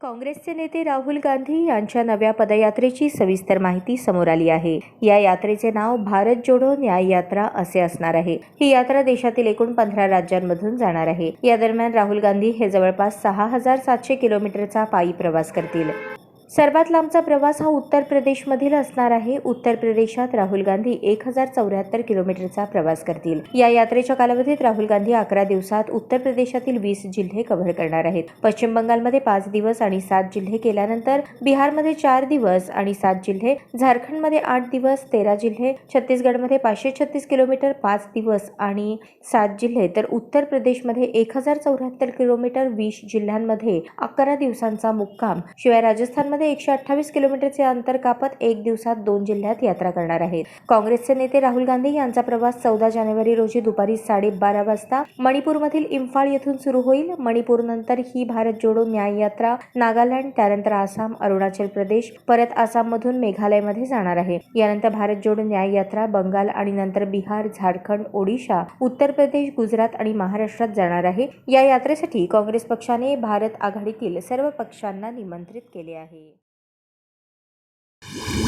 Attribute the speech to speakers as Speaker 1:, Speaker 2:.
Speaker 1: काँग्रेसचे नेते राहुल गांधी यांच्या नव्या पदयात्रेची सविस्तर माहिती समोर आली आहे. या यात्रेचे नाव भारत जोडो न्याय यात्रा असे असणार आहे. ही यात्रा देशातील एकूण पंधरा राज्यांमधून जाणार आहे. या दरम्यान राहुल गांधी हे जवळपास सहा हजार सातशे किलोमीटरचा पायी प्रवास करतील. सर्वात लांबचा प्रवास हा उत्तर प्रदेशमधील असणार आहे. उत्तर प्रदेशात राहुल गांधी एक हजार चौऱ्याहत्तर किलोमीटरचा प्रवास करतील. या यात्रेच्या कालावधीत राहुल गांधी अकरा दिवसात उत्तर प्रदेशातील वीस जिल्हे कव्हर करणार आहेत. पश्चिम बंगालमध्ये पाच दिवस आणि सात जिल्हे केल्यानंतर बिहारमध्ये चार दिवस आणि सात जिल्हे झारखंडमध्ये आठ दिवस तेरा जिल्हे छत्तीसगडमध्ये पाचशे छत्तीस किलोमीटर पाच दिवस आणि सात जिल्हे. तर उत्तर प्रदेशमध्ये एक हजार चौऱ्याहत्तर किलोमीटर वीस जिल्ह्यांमध्ये अकरा दिवसांचा मुक्काम. शिवाय राजस्थानमध्ये एकशे अठ्ठावीस किलोमीटरचे अंतर कापत एक दिवसात दोन जिल्ह्यात यात्रा करणार आहेत. काँग्रेसचे नेते राहुल गांधी यांचा प्रवास चौदा जानेवारी रोजी दुपारी साडेबारा वाजता मणिपूरमधील इम्फाळ येथून सुरू होईल. मणिपूर नंतर ही भारत जोडो न्याय यात्रा नागालँड त्यानंतर आसाम अरुणाचल प्रदेश परत आसाममधून मेघालयमध्ये जाणार आहे. यानंतर भारत जोडो न्याय यात्रा बंगाल आणि नंतर बिहार झारखंड ओडिशा उत्तर प्रदेश गुजरात आणि महाराष्ट्रात जाणार आहे. या यात्रेसाठी काँग्रेस पक्षाने भारत आघाडीतील सर्व पक्षांना निमंत्रित केले आहे. you